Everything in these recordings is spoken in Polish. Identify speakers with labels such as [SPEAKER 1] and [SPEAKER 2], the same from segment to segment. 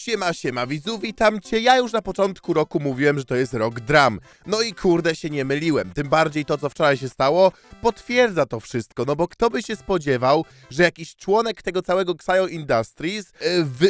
[SPEAKER 1] Siema, siema widzu, witam cię. Ja już na początku roku mówiłem, że to jest rok dram. No i kurde się nie myliłem. Tym bardziej to, co wczoraj się stało, potwierdza to wszystko. No bo kto by się spodziewał, że jakiś członek tego całego Xayo Industries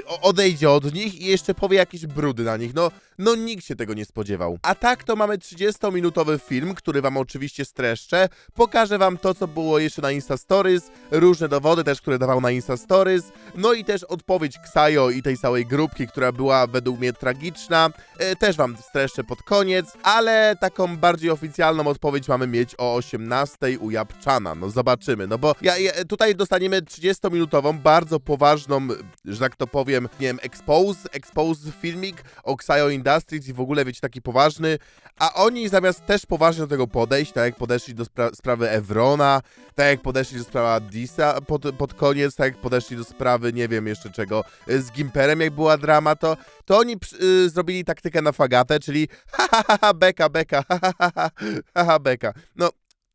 [SPEAKER 1] o- odejdzie od nich i jeszcze powie jakieś brudy na nich. No, no nikt się tego nie spodziewał. A tak to mamy 30-minutowy film, który wam oczywiście streszczę. Pokażę wam to, co było jeszcze na Insta Stories, różne dowody też, które dawał na Insta Stories, no i też odpowiedź Ksajo i tej całej grupki, która była według mnie tragiczna. E, też wam streszczę pod koniec, ale taką bardziej oficjalną odpowiedź mamy mieć o 18 u Japczana. No zobaczymy, no bo ja, ja, tutaj dostaniemy 30-minutową, bardzo poważną, że tak to powiem, nie wiem, expose, expose filmik o Ksajo Industries i w ogóle, wiecie, taki poważny, a oni zamiast też poważnie do tego podejść, tak jak podeszli do spra- sprawy Evrona, tak jak podeszli do sprawy Disa pod, pod koniec, tak jak podeszli do sprawy, nie wiem jeszcze czego, y, z Gimperem, jak była drama, to, to oni y, zrobili taktykę na fagatę, czyli ha ha ha, ha beka, beka, ha ha ha, ha, ha, ha beka. No,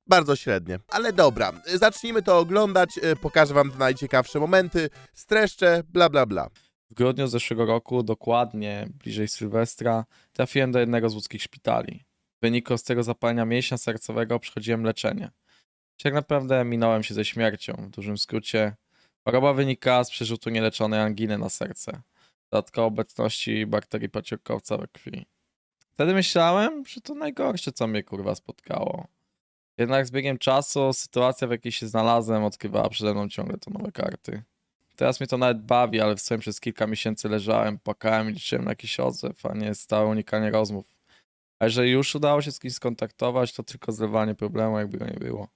[SPEAKER 1] bardzo średnie. Ale dobra, zacznijmy to oglądać, y, pokażę wam najciekawsze momenty, streszczę, bla bla bla.
[SPEAKER 2] W grudniu zeszłego roku, dokładnie bliżej Sylwestra, trafiłem do jednego z łódzkich szpitali. W wyniku ostrego zapalenia mięśnia sercowego przechodziłem leczenie. Tak naprawdę minąłem się ze śmiercią. W dużym skrócie, choroba wynika z przerzutu nieleczonej anginy na serce, dodatkowo obecności bakterii pociągowca we krwi. Wtedy myślałem, że to najgorsze, co mnie kurwa spotkało. Jednak z biegiem czasu sytuacja, w jakiej się znalazłem, odkrywała przede mną ciągle to nowe karty. Teraz mnie to nawet bawi, ale w swoim przez kilka miesięcy leżałem, płakałem i liczyłem na jakiś odzew, a nie stałe unikanie rozmów. A jeżeli już udało się z kimś skontaktować, to tylko zlewanie problemu, jakby go nie było.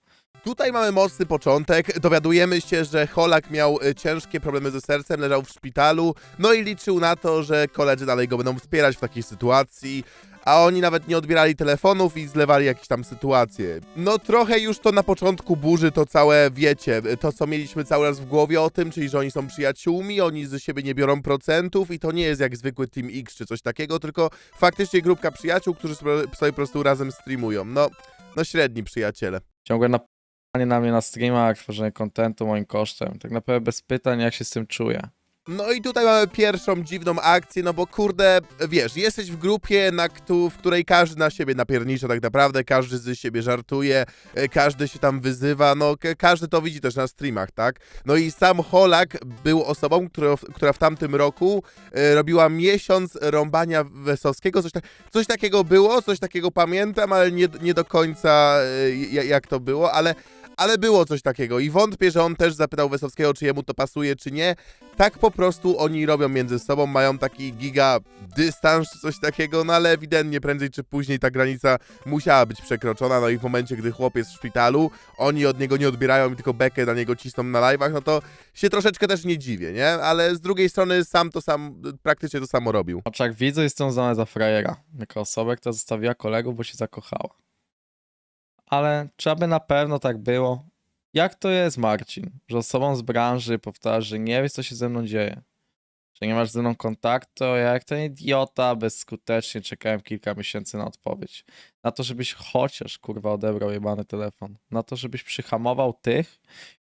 [SPEAKER 1] Tutaj mamy mocny początek. Dowiadujemy się, że Holak miał y, ciężkie problemy ze sercem, leżał w szpitalu, no i liczył na to, że koledzy dalej go będą wspierać w takiej sytuacji. A oni nawet nie odbierali telefonów i zlewali jakieś tam sytuacje. No trochę już to na początku burzy to całe, wiecie, to co mieliśmy cały raz w głowie o tym, czyli że oni są przyjaciółmi, oni z siebie nie biorą procentów i to nie jest jak zwykły Team X czy coś takiego, tylko faktycznie grupka przyjaciół, którzy sobie po prostu razem streamują. No, no średni przyjaciele.
[SPEAKER 2] Ciągłe napanie na mnie na streamach, tworzenie kontentu moim kosztem. Tak naprawdę bez pytań, jak się z tym czuję.
[SPEAKER 1] No i tutaj mamy pierwszą dziwną akcję, no bo kurde, wiesz, jesteś w grupie, na któ- w której każdy na siebie napiernicza tak naprawdę, każdy z siebie żartuje, e, każdy się tam wyzywa, no ka- każdy to widzi też na streamach, tak? No i sam Holak był osobą, która, która w tamtym roku e, robiła miesiąc rąbania Wesowskiego, coś, ta- coś takiego było, coś takiego pamiętam, ale nie, nie do końca e, ja- jak to było, ale... Ale było coś takiego i wątpię, że on też zapytał Wesowskiego, czy jemu to pasuje, czy nie tak po prostu oni robią między sobą, mają taki giga dystans czy coś takiego, no ale ewidentnie prędzej czy później ta granica musiała być przekroczona, no i w momencie, gdy chłop jest w szpitalu, oni od niego nie odbierają i tylko bekę na niego cisną na live'ach, no to się troszeczkę też nie dziwię, nie? Ale z drugiej strony sam to sam, praktycznie to samo robił.
[SPEAKER 2] W oczach widzów jestem uznany za frajera, jako osobę, która zostawiła kolegów, bo się zakochała. Ale czy aby na pewno tak było? Jak to jest, Marcin, że osobom z branży powtarzasz, że nie wiesz, co się ze mną dzieje? Że nie masz ze mną kontaktu? Ja jak ten idiota bezskutecznie czekałem kilka miesięcy na odpowiedź. Na to, żebyś chociaż, kurwa, odebrał jebany telefon. Na to, żebyś przyhamował tych,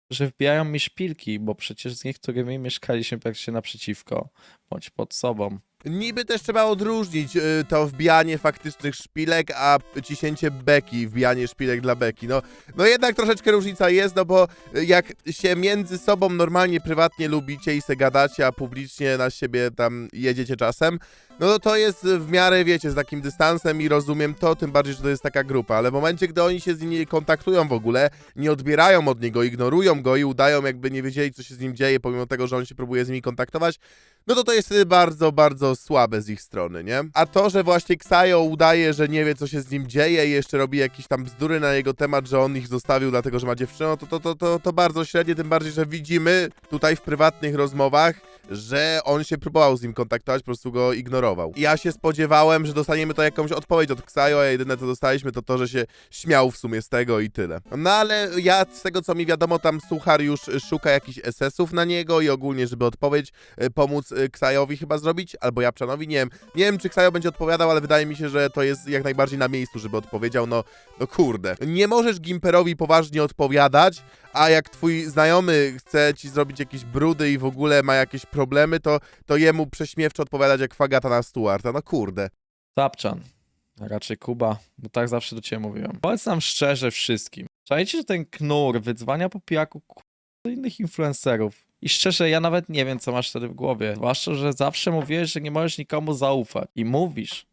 [SPEAKER 2] którzy wbijają mi szpilki, bo przecież z niektórymi mieszkaliśmy praktycznie naprzeciwko, bądź pod sobą.
[SPEAKER 1] Niby też trzeba odróżnić y, to wbijanie faktycznych szpilek, a ciśnięcie beki, wbijanie szpilek dla beki. No, no jednak troszeczkę różnica jest, no bo y, jak się między sobą normalnie, prywatnie lubicie i se gadacie, a publicznie na siebie tam jedziecie czasem, no to jest w miarę, wiecie, z takim dystansem i rozumiem to, tym bardziej, że to jest taka grupa, ale w momencie, gdy oni się z nim nie kontaktują w ogóle, nie odbierają od niego, ignorują go i udają, jakby nie wiedzieli, co się z nim dzieje, pomimo tego, że on się próbuje z nimi kontaktować, no to to jest y, bardzo, bardzo słabe z ich strony, nie? A to, że właśnie Ksajo udaje, że nie wie, co się z nim dzieje i jeszcze robi jakieś tam bzdury na jego temat, że on ich zostawił dlatego, że ma dziewczynę, no to, to, to, to, to bardzo średnie, tym bardziej, że widzimy tutaj w prywatnych rozmowach, że on się próbował z nim kontaktować, po prostu go ignorował. Ja się spodziewałem, że dostaniemy to jakąś odpowiedź od Ksajo, a jedyne co dostaliśmy to to, że się śmiał w sumie z tego i tyle. No ale ja z tego co mi wiadomo, tam Suchar już szuka jakichś SS-ów na niego i ogólnie, żeby odpowiedź e, pomóc e, Ksajowi chyba zrobić, albo Japczanowi, nie wiem. Nie wiem, czy Ksajo będzie odpowiadał, ale wydaje mi się, że to jest jak najbardziej na miejscu, żeby odpowiedział, no, no kurde. Nie możesz Gimperowi poważnie odpowiadać, a jak twój znajomy chce ci zrobić jakieś brudy i w ogóle ma jakieś problemy, to, to jemu prześmiewczo odpowiadać jak fagata na Stuarta. No kurde.
[SPEAKER 2] Tapczan, a raczej Kuba, bo tak zawsze do ciebie mówiłem. Powiedz nam szczerze wszystkim. Czajcie, że ten knur wydzwania po pijaku ku- do innych influencerów. I szczerze, ja nawet nie wiem, co masz wtedy w głowie. Zwłaszcza, że zawsze mówiłeś, że nie możesz nikomu zaufać. I mówisz,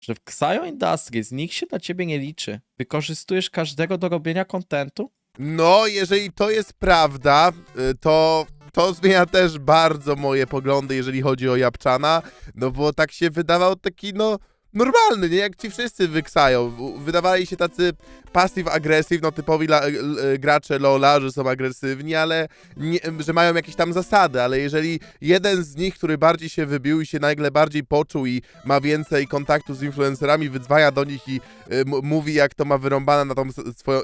[SPEAKER 2] że w Xayo Industries nikt się dla ciebie nie liczy. Wykorzystujesz każdego do robienia kontentu?
[SPEAKER 1] No, jeżeli to jest prawda, y, to to zmienia też bardzo moje poglądy, jeżeli chodzi o Japczana, no bo tak się wydawał taki, no, normalny, nie? Jak ci wszyscy wyksają. Wydawali się tacy passive-aggressive, no typowi la, l, gracze LoL'a, że są agresywni, ale nie, że mają jakieś tam zasady, ale jeżeli jeden z nich, który bardziej się wybił i się nagle bardziej poczuł i ma więcej kontaktu z influencerami, wydzwaja do nich i y, mówi, jak to ma wyrąbane na tą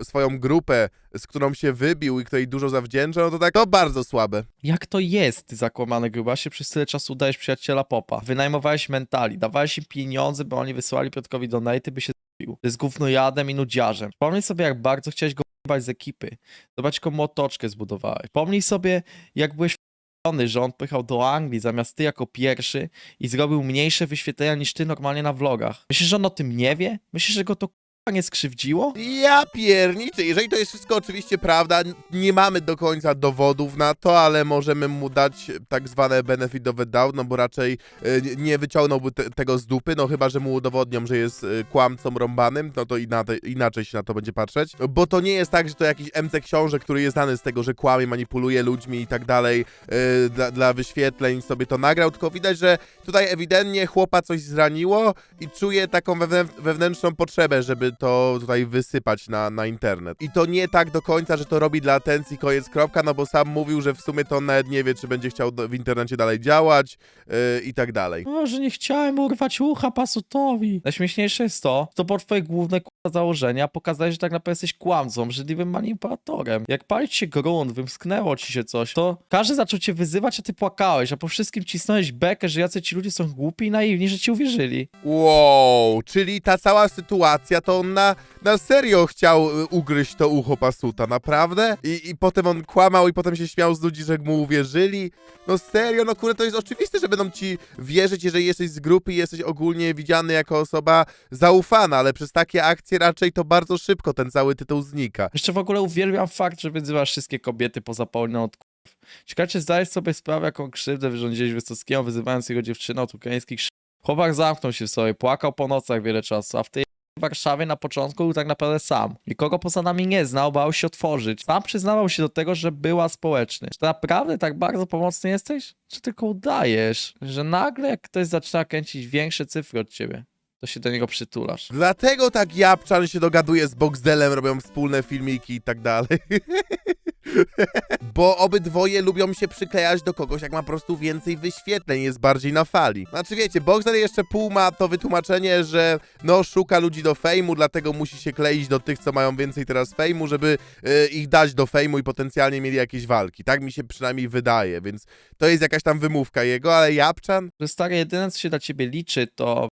[SPEAKER 1] swoją, grupę, z którą się wybił i której dużo zawdzięcza, no to tak, to bardzo słabe.
[SPEAKER 2] Jak to jest, zakłamany grubasie, przez tyle czasu udajesz przyjaciela popa. Wynajmowałeś mentali, dawałeś im pieniądze, by oni wysyłali Piotrkowi donaty, by się zbił. To jest gównojadem i nudziarzem. Pomnij sobie, jak bardzo chciałeś go wyjebać z ekipy. Zobacz, jaką motoczkę zbudowałeś. Pomnij sobie, jak byłeś f***ony, że on pojechał do Anglii zamiast ty jako pierwszy i zrobił mniejsze wyświetlenia niż ty normalnie na vlogach. Myślisz, że on o tym nie wie? Myślisz, że go to nie skrzywdziło?
[SPEAKER 1] Ja pierniczę, jeżeli to jest wszystko oczywiście prawda, nie mamy do końca dowodów na to, ale możemy mu dać tak zwane benefit of the doubt, no bo raczej e, nie- wyciągnąłby te, tego z dupy, no chyba, że mu udowodnią, że jest e, kłamcą rąbanym, no to inaczej, się na to będzie patrzeć, bo to nie jest tak, że to jakiś MC książę, który jest znany z tego, że kłamie, manipuluje ludźmi i tak dalej, e, dla, dla wyświetleń sobie to nagrał, tylko widać, że tutaj ewidentnie chłopa coś zraniło i czuje taką wewnę- wewnętrzną potrzebę, żeby to tutaj wysypać na, na internet. I to nie tak do końca, że to robi dla atencji, koniec, kropka, no bo sam mówił, że w sumie to nawet nie wie, czy będzie chciał w internecie dalej działać yy, i tak dalej.
[SPEAKER 2] O, że nie chciałem urwać ucha pasutowi. Najśmieszniejsze jest to, to główne k***a założenia, pokazałeś, że tak naprawdę jesteś kłamcą, brzydliwym manipulatorem. Jak palić się grunt, wymsknęło ci się coś, to każdy zaczął cię wyzywać, a ty płakałeś, a po wszystkim cisnąłeś bekę, że jacy ci ludzie są głupi i naiwni, że ci uwierzyli.
[SPEAKER 1] Wow, czyli ta cała sytuacja, to on na, na serio chciał y, ugryźć to ucho pasuta, naprawdę? I, I potem on kłamał i potem się śmiał z ludzi, że mu uwierzyli? No serio, no kurde, to jest oczywiste, że będą ci wierzyć, jeżeli jesteś z grupy i jesteś ogólnie widziany jako osoba zaufana, ale przez takie akcje raczej to bardzo szybko ten cały tytuł znika.
[SPEAKER 2] Jeszcze w ogóle uwielbiam fakt, że wyzywasz wszystkie kobiety poza Pauliną od k***ów. Ciekawe, czy zdajesz sobie sprawę, jaką krzywdę wyrządziłeś Wysockiemu, wyzywając jego dziewczynę od ukraińskich sz... Chłopak zamknął się w sobie, płakał po nocach wiele czasu, a w tej Warszawie na początku był tak naprawdę sam. Nikogo poza nami nie znał, bał się otworzyć. Sam przyznawał się do tego, że była społeczny. Czy naprawdę tak bardzo pomocny jesteś? Czy tylko udajesz, że nagle jak ktoś zaczyna kręcić większe cyfry od ciebie, to się do niego przytulasz?
[SPEAKER 1] Dlatego tak Japczan się dogaduje z Boxdelem, robią wspólne filmiki i tak dalej. Bo obydwoje lubią się przyklejać do kogoś, jak ma po prostu więcej wyświetleń, jest bardziej na fali. Znaczy wiecie, Boxdel jeszcze pół ma to wytłumaczenie, że no szuka ludzi do fejmu, dlatego musi się kleić do tych, co mają więcej teraz fejmu, żeby y, ich dać do fejmu i potencjalnie mieli jakieś walki. Tak mi się przynajmniej wydaje, więc to jest jakaś tam wymówka jego, ale Japczan?
[SPEAKER 2] że stary, jedyne co się dla ciebie liczy, to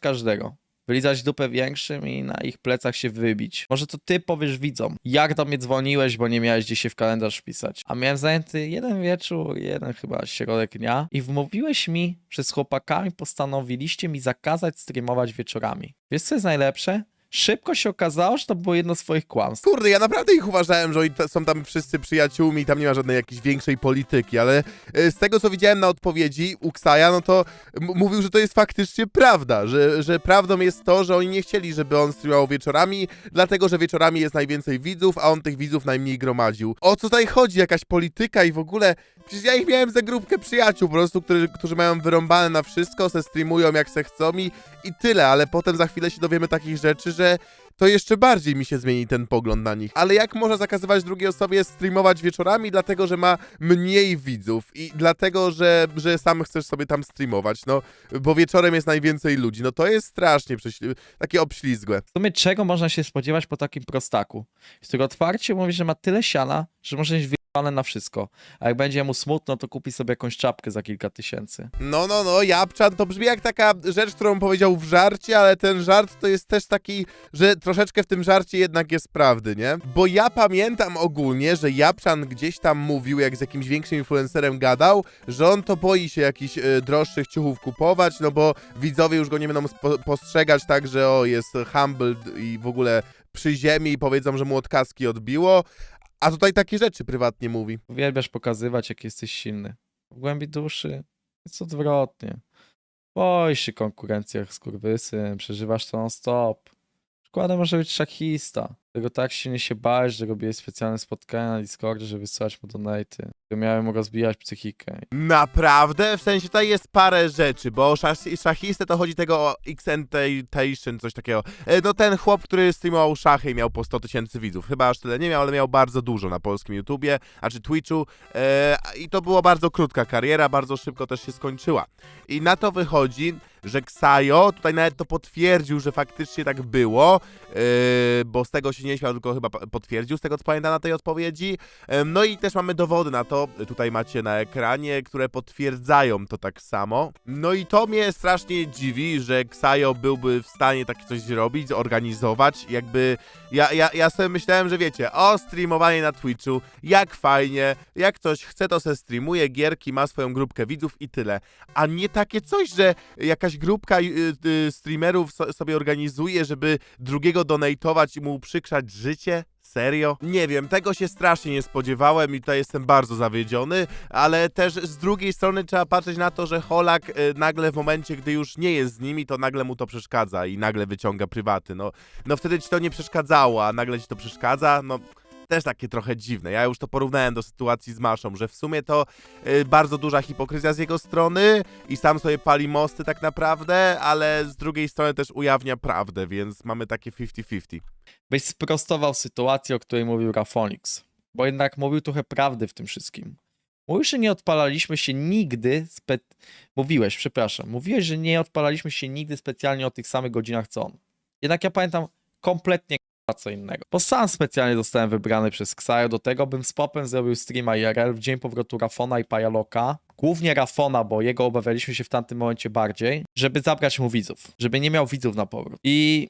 [SPEAKER 2] każdego. Wylizać dupę większym i na ich plecach się wybić. Może to ty powiesz widzom, jak do mnie dzwoniłeś, bo nie miałeś gdzie się w kalendarz wpisać. A miałem zajęty jeden wieczór, jeden chyba środek dnia i wmówiłeś mi, że z chłopakami postanowiliście mi zakazać streamować wieczorami. Wiesz co jest najlepsze? Szybko się okazało, że to było jedno z twoich kłamstw.
[SPEAKER 1] Kurde, ja naprawdę ich uważałem, że oni ta- są tam wszyscy przyjaciółmi i tam nie ma żadnej jakiejś większej polityki, ale e, z tego, co widziałem na odpowiedzi u Ksaja, no to m- mówił, że to jest faktycznie prawda, że, że prawdą jest to, że oni nie chcieli, żeby on streamował wieczorami, dlatego, że wieczorami jest najwięcej widzów, a on tych widzów najmniej gromadził. O co tutaj chodzi? Jakaś polityka i w ogóle... Przecież ja ich miałem za grupkę przyjaciół po prostu, którzy, którzy mają wyrąbane na wszystko, se streamują jak se chcą i, i tyle, ale potem za chwilę się dowiemy takich rzeczy, że to jeszcze bardziej mi się zmieni ten pogląd na nich. Ale jak można zakazywać drugiej osobie streamować wieczorami, dlatego że ma mniej widzów i dlatego, że, że sam chcesz sobie tam streamować, no bo wieczorem jest najwięcej ludzi. No to jest strasznie prześli- takie obślizgłe.
[SPEAKER 2] W sumie czego można się spodziewać po takim prostaku, który otwarcie mówi, że ma tyle siana, że może mieć na wszystko. A jak będzie mu smutno, to kupi sobie jakąś czapkę za kilka tysięcy.
[SPEAKER 1] No, no, no, Japczan to brzmi jak taka rzecz, którą powiedział w żarcie, ale ten żart to jest też taki, że troszeczkę w tym żarcie jednak jest prawdy, nie? Bo ja pamiętam ogólnie, że Japczan gdzieś tam mówił, jak z jakimś większym influencerem gadał, że on to boi się jakichś e, droższych ciuchów kupować, no bo widzowie już go nie będą postrzegać tak, że o, jest humbled i w ogóle przy ziemi i powiedzą, że mu od kaski odbiło, a tutaj takie rzeczy prywatnie mówi.
[SPEAKER 2] Uwielbiasz pokazywać, jak jesteś silny. W głębi duszy jest odwrotnie. Boisz się konkurencji jak skurwysyn, przeżywasz to non-stop. Przykładem może być szachista, którego tak silnie się bałeś, że robiłeś specjalne spotkania na Discordzie, żeby wysłać mu donaty, które miały mu rozbijać psychikę.
[SPEAKER 1] Naprawdę? W sensie tutaj jest parę rzeczy, bo szachistę to chodzi tego o Xentation, coś takiego. E, No ten chłop, który streamował szachy i miał po 100 tysięcy widzów. Chyba aż tyle nie miał, ale miał bardzo dużo na polskim YouTubie, a czy Twitchu. E, I to była bardzo krótka kariera, bardzo szybko też się skończyła. I na to wychodzi, że Ksajo tutaj nawet to potwierdził, że faktycznie tak było, e, bo z tego się nie śmiał, tylko chyba potwierdził, z tego co pamiętam na tej odpowiedzi. No i też mamy dowody na to, tutaj macie na ekranie, które potwierdzają to tak samo. No i to mnie strasznie dziwi, że Ksajo byłby w stanie takie coś zrobić, zorganizować, jakby ja, ja, ja sobie myślałem, że wiecie, o streamowanie na Twitchu, jak fajnie, jak ktoś chce to se streamuje, gierki, ma swoją grupkę widzów i tyle. A nie takie coś, że jakaś grupka y, y, streamerów so, sobie organizuje, żeby drugiego donatować i mu uprzykrzać życie? Serio? Nie wiem, tego się strasznie nie spodziewałem i tutaj jestem bardzo zawiedziony, ale też z drugiej strony trzeba patrzeć na to, że Holak y, nagle w momencie, gdy już nie jest z nimi, to nagle mu to przeszkadza i nagle wyciąga prywaty. No, no wtedy ci to nie przeszkadzało, a nagle ci to przeszkadza, no też takie trochę dziwne. Ja już to porównałem do sytuacji z Maszą, że w sumie to y, bardzo duża hipokryzja z jego strony i sam sobie pali mosty tak naprawdę, ale z drugiej strony też ujawnia prawdę, więc mamy takie 50-50.
[SPEAKER 2] Byś sprostował sytuację, o której mówił Rafonix, bo jednak mówił trochę prawdy w tym wszystkim. Mówisz, że nie odpalaliśmy się nigdy, spe... mówiłeś, przepraszam, mówiłeś, że nie odpalaliśmy się nigdy specjalnie o tych samych godzinach co on. Jednak ja pamiętam kompletnie k***a co innego. Bo sam specjalnie zostałem wybrany przez Xayo do tego, bym z Popem zrobił streama IRL w dzień powrotu Rafona i Pajaloka. Głównie Rafona, bo jego obawialiśmy się w tamtym momencie bardziej, żeby zabrać mu widzów, żeby nie miał widzów na powrót. I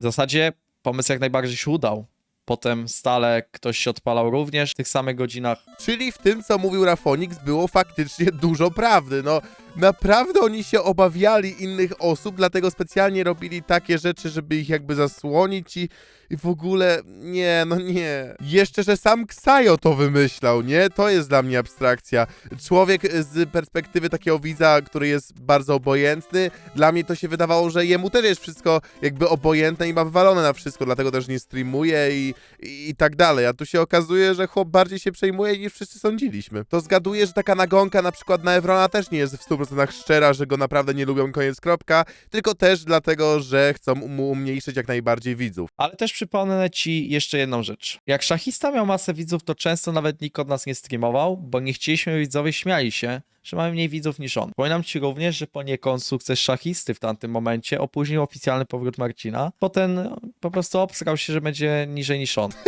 [SPEAKER 2] w zasadzie pomysł jak najbardziej się udał. Potem stale ktoś się odpalał również w tych samych godzinach.
[SPEAKER 1] Czyli w tym, co mówił Rafonix, było faktycznie dużo prawdy. No, naprawdę oni się obawiali innych osób, dlatego specjalnie robili takie rzeczy, żeby ich jakby zasłonić i, i w ogóle nie, no nie. Jeszcze, że sam Ksajo to wymyślał, nie? To jest dla mnie abstrakcja. Człowiek z perspektywy takiego widza, który jest bardzo obojętny, dla mnie to się wydawało, że jemu też jest wszystko jakby obojętne i ma wywalone na wszystko, dlatego też nie streamuje i, i, i tak dalej. A tu się okazuje, że chłop bardziej się przejmuje niż wszyscy sądziliśmy. To zgaduję, że taka nagonka na przykład na Evrona też nie jest w 100% szczera, że go naprawdę nie lubią, koniec kropka, tylko też dlatego, że chcą mu umniejszyć jak najbardziej widzów.
[SPEAKER 2] Ale też przypomnę ci jeszcze jedną rzecz. Jak szachista miał masę widzów, to często nawet nikt od nas nie streamował, bo nie chcieliśmy, widzowie śmiali się, że mamy mniej widzów niż on. Przypominam ci również, że poniekąd sukces szachisty w tamtym momencie opóźnił oficjalny powrót Marcina. Potem no, po prostu obsrał się, że będzie niżej niż on.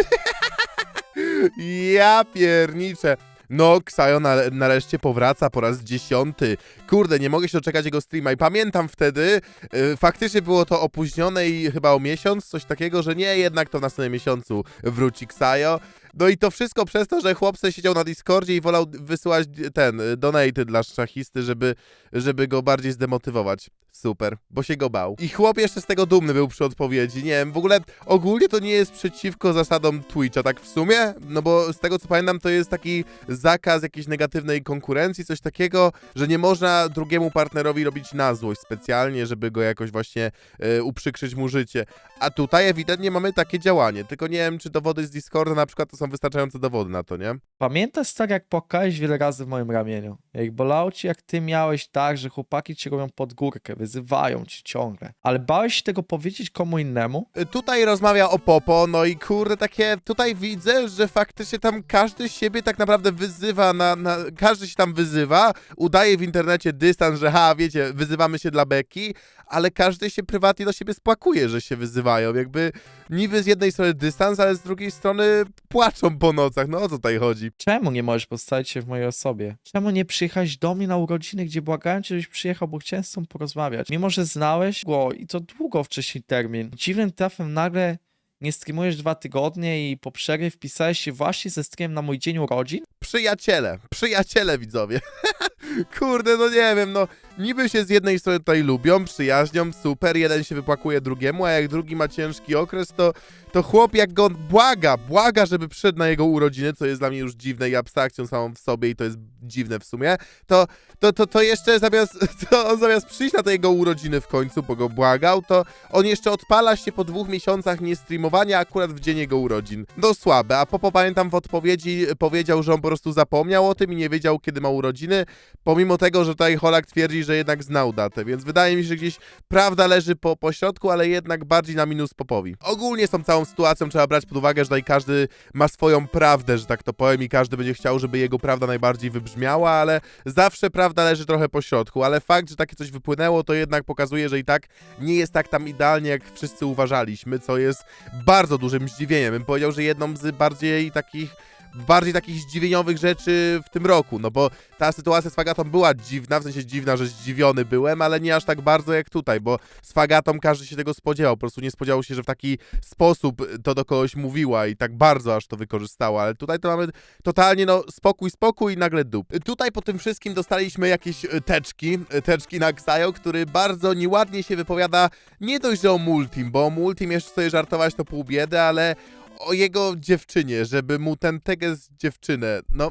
[SPEAKER 1] Ja pierniczę. No, Ksajo na, nareszcie powraca po raz dziesiąty. Kurde, nie mogę się doczekać jego streama i pamiętam wtedy, y, faktycznie było to opóźnione i chyba o miesiąc, coś takiego, że nie, jednak to w następnym miesiącu wróci Ksajo. No i to wszystko przez to, że chłopcy siedział na Discordzie i wolał wysyłać ten, y, donaty dla szachisty, żeby, żeby go bardziej zdemotywować. Super, bo się go bał. I chłop jeszcze z tego dumny był przy odpowiedzi. Nie wiem, w ogóle ogólnie to nie jest przeciwko zasadom Twitcha, tak w sumie? No bo z tego co pamiętam, to jest taki zakaz jakiejś negatywnej konkurencji, coś takiego, że nie można drugiemu partnerowi robić na złość specjalnie, żeby go jakoś właśnie e, uprzykrzyć mu życie. A tutaj ewidentnie mamy takie działanie, tylko nie wiem, czy dowody z Discorda na przykład to są wystarczające dowody na to, nie?
[SPEAKER 2] Pamiętasz stary, jak płakałeś wiele razy w moim ramieniu? Jak bolało ci, jak ty miałeś tak, że chłopaki cię robią pod górkę, wyzywają ci ciągle. Ale bałeś się tego powiedzieć komu innemu?
[SPEAKER 1] Y, Tutaj rozmawia o Popo, no i kurde, takie, tutaj widzę, że faktycznie tam każdy siebie tak naprawdę wyzywa, na, na, każdy się tam wyzywa, udaje w internecie dystans, że ha, wiecie, wyzywamy się dla beki, ale każdy się prywatnie do siebie spłakuje, że się wyzywają, jakby, niby z jednej strony dystans, ale z drugiej strony płaczą po nocach. No o co tutaj chodzi?
[SPEAKER 2] Czemu nie możesz postawić się w mojej osobie? Czemu nie przyjechałeś do mnie na urodziny, gdzie błagałem cię, żebyś przyjechał, bo chciałem z tobą porozmawiać? Mimo, że znałeś go i to długo wcześniej termin. Dziwnym trafem nagle nie streamujesz dwa tygodnie i po przerwie wpisałeś się właśnie ze streamem na mój dzień urodzin?
[SPEAKER 1] Przyjaciele, przyjaciele widzowie. Kurde, no nie wiem, no niby się z jednej strony tutaj lubią, przyjaźnią, super, jeden się wypłakuje drugiemu, a jak drugi ma ciężki okres, to, to chłop jak go błaga, błaga, żeby przyszedł na jego urodziny, co jest dla mnie już dziwne i abstrakcją samą w sobie i to jest dziwne w sumie, to, to, to, to jeszcze zamiast, to on zamiast przyjść na te jego urodziny w końcu, bo go błagał, to on jeszcze odpala się po dwóch miesiącach niestreamowania akurat w dzień jego urodzin. No słabe, a Popo pamiętam w odpowiedzi powiedział, że on po prostu zapomniał o tym i nie wiedział kiedy ma urodziny, pomimo tego, że tutaj Holak twierdzi, że jednak znał datę, więc wydaje mi się, że gdzieś prawda leży po, po środku, ale jednak bardziej na minus Popowi. Ogólnie z tą całą sytuacją trzeba brać pod uwagę, że tutaj każdy ma swoją prawdę, że tak to powiem i każdy będzie chciał, żeby jego prawda najbardziej wybrzmiała, ale zawsze prawda leży trochę po środku, ale fakt, że takie coś wypłynęło, to jednak pokazuje, że i tak nie jest tak tam idealnie, jak wszyscy uważaliśmy, co jest bardzo dużym zdziwieniem. Bym powiedział, że jedną z bardziej takich bardziej takich zdziwieniowych rzeczy w tym roku, no bo ta sytuacja z Fagatą była dziwna, w sensie dziwna, że zdziwiony byłem, ale nie aż tak bardzo jak tutaj, bo z Fagatą każdy się tego spodziewał, po prostu nie spodziewał się, że w taki sposób to do kogoś mówiła i tak bardzo aż to wykorzystała, ale tutaj to mamy totalnie no spokój, spokój i nagle dup. Tutaj po tym wszystkim dostaliśmy jakieś e, teczki, e, teczki na Xayo, który bardzo nieładnie się wypowiada nie dość, że o Multim, bo o Multim jeszcze sobie żartować to pół biedy, ale o jego dziewczynie, żeby mu ten teges dziewczynę, no...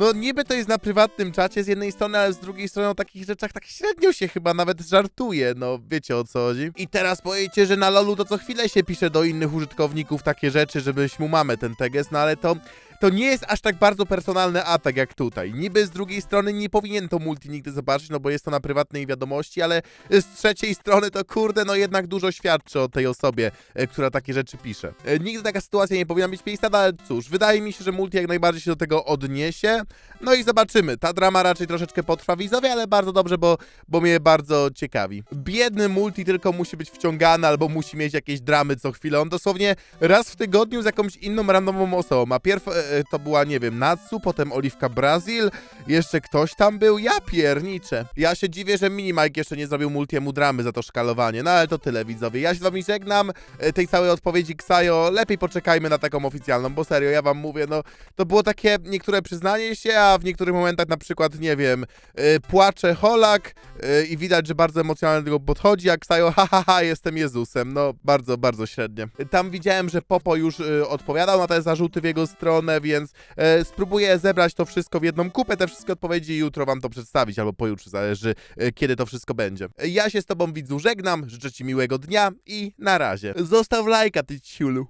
[SPEAKER 1] No niby to jest na prywatnym czacie z jednej strony, ale z drugiej strony o takich rzeczach tak średnio się chyba nawet żartuje, no wiecie o co chodzi. I teraz powiecie, że na lolu to co chwilę się pisze do innych użytkowników takie rzeczy, żebyś mu mamy ten teges, no ale to to nie jest aż tak bardzo personalny atak jak tutaj. Niby z drugiej strony nie powinien to multi nigdy zobaczyć, no bo jest to na prywatnej wiadomości, ale z trzeciej strony to kurde, no jednak dużo świadczy o tej osobie, e, która takie rzeczy pisze. E, Nigdy taka sytuacja nie powinna być miejsca, no ale cóż, wydaje mi się, że multi jak najbardziej się do tego odniesie. No i zobaczymy. Ta drama raczej troszeczkę potrwa widzowie, ale bardzo dobrze, bo, bo mnie bardzo ciekawi. Biedny multi tylko musi być wciągany albo musi mieć jakieś dramy co chwilę. On dosłownie raz w tygodniu z jakąś inną randomową osobą. A pierw e, to była, nie wiem, Natsu, potem Oliwka Brazil, jeszcze ktoś tam był. Ja pierniczę. Ja się dziwię, że Minimike jeszcze nie zrobił multiemu dramy za to szkalowanie. No ale to tyle widzowie. Ja się z wami żegnam. E, Tej całej odpowiedzi Ksajo, lepiej poczekajmy na taką oficjalną, bo serio, ja wam mówię, no to było takie niektóre przyznanie się, a w niektórych momentach na przykład, nie wiem, y, płacze Holak y, i widać, że bardzo emocjonalnie do tego podchodzi, a Ksajo, ha, ha, ha, jestem Jezusem. No, bardzo, bardzo średnie. Tam widziałem, że Popo już y, odpowiadał na te zarzuty w jego stronę, więc y, spróbuję zebrać to wszystko w jedną kupę, te wszystkie odpowiedzi i jutro wam to przedstawić, albo pojutrze, zależy y, kiedy to wszystko będzie. Ja się z tobą widzu żegnam, życzę ci miłego dnia i na razie. Zostaw lajka, ty ciulu.